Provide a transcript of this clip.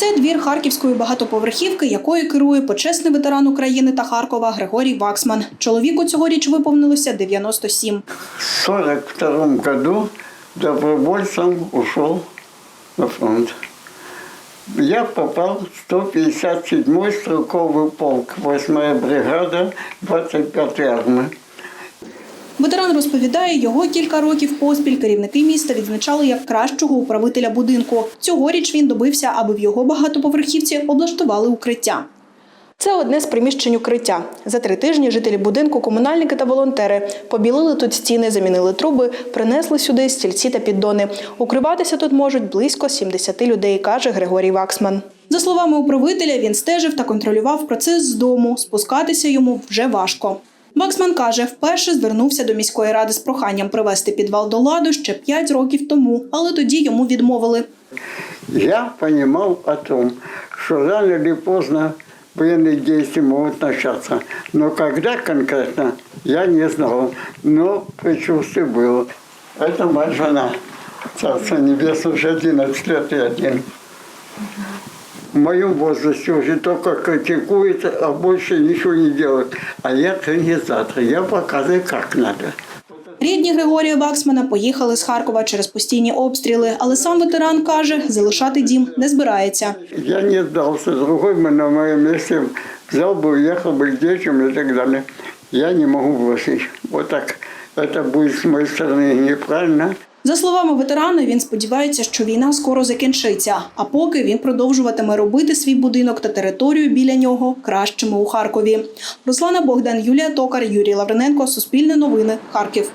Це двір харківської багатоповерхівки, якою керує почесний ветеран України та Харкова Григорій Ваксман. Чоловіку цьогоріч виповнилося 97. В 1942 году добровольцем ушел на фронт. Я попал в 157-й стрелковый полк, 8-я бригада, 25-й армии. Ветеран розповідає, його кілька років поспіль керівники міста відзначали як кращого управителя будинку. Цьогоріч він добився, аби в його багатоповерхівці облаштували укриття. Це одне з приміщень укриття. За три тижні жителі будинку, комунальники та волонтери побілили тут стіни, замінили труби, принесли сюди стільці та піддони. Укриватися тут можуть близько 70 людей, каже Григорій Ваксман. За словами управителя, він стежив та контролював процес з дому. Спускатися йому вже важко. Ваксман каже, вперше звернувся до міської ради з проханням привести підвал до ладу ще 5 років тому, але тоді йому відмовили. Я понимал о том, что рано или поздно военные действия могут начаться. Но когда конкретно, я не знал. Но предчувствие было. Это моя жена. Царство небесное уже 11 лет и один. В моем возрасте уже только критикует, а больше ничего не делает. А я организатор, я показываю, как надо. Рідні Григорія Ваксмана поїхали з Харкова через постійні обстріли, але сам ветеран каже, залишати дім не збирається. Я не сдался. Другой бы на моем месте взял бы, уехал бы к детям и так далее. Я не могу бросить. Вот так. Это будет с моей стороны неправильно. За словами ветерана, він сподівається, що війна скоро закінчиться. А поки він продовжуватиме робити свій будинок та територію біля нього кращими у Харкові. Руслана Богдан, Юлія Токар, Юрій Лавриненко, Суспільне новини, Харків.